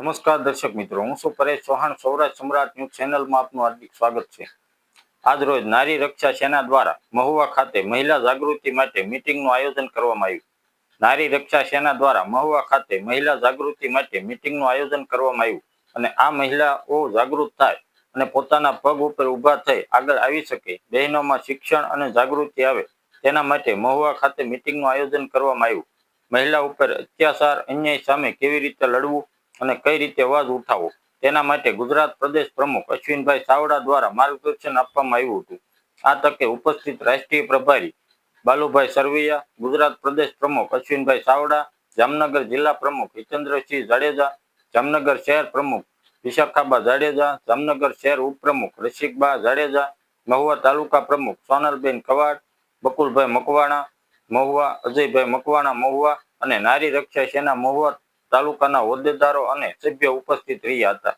નમસ્કાર દર્શક મિત્રો, હું છું પરેશ ચૌહાણ, સૌરાષ્ટ્ર સમ્રાટ ન્યૂઝ ચેનલમાં આપનું હાર્દિક સ્વાગત છે. આજરોજ નારી રક્ષા સેના દ્વારા મહુવા ખાતે મહિલા જાગૃતિ માટે મિટિંગનું આયોજન કરવામાં આવ્યું. નારી રક્ષા સેના દ્વારા મહુવા ખાતે મહિલા જાગૃતિ માટે મિટિંગનું આયોજન કરવામાં આવ્યું અને આ મહિલાઓ જાગૃત થાય અને પોતાના પગ ઉપર ઊભા થઈ આગળ આવી શકે, બહેનોમાં શિક્ષણ અને જાગૃતિ આવે તેના માટે મહુવા ખાતે મિટિંગનું આયોજન કરવામાં આવ્યું. મહિલા ઉપર અત્યાચાર, અન્યાય સામે કેવી રીતે લડવું અને કઈ રીતે અવાજ ઉઠાવવો તેના માટે ગુજરાત પ્રદેશ પ્રમુખ અશ્વિનભાઈ ચાવડા દ્વારા માર્ગદર્શન આપવામાં આવ્યું હતું. આ તકે ઉપસ્થિત રાષ્ટ્રીય પ્રભારી બાલુભાઈ સરવૈયા, ગુજરાત પ્રદેશ પ્રમુખ અશ્વિનભાઈ ચાવડા, જામનગર જિલ્લા પ્રમુખ હિતેન્દ્રસિંહ જાડેજા, જામનગર શહેર પ્રમુખ વિશાખાબા જાડેજા, જામનગર શહેર ઉપપ્રમુખ રસિકબા જાડેજા, મહુવા તાલુકા પ્રમુખ સોનલબેન કવાડ, બકુલભાઈ મકવાણા, મહુવા અજયભાઈ મકવાણા મહુવા અને નારી રક્ષા સેના મહુવા તાલુકાના હોદ્દેદારો અને સભ્યો ઉપસ્થિત રહ્યા હતા.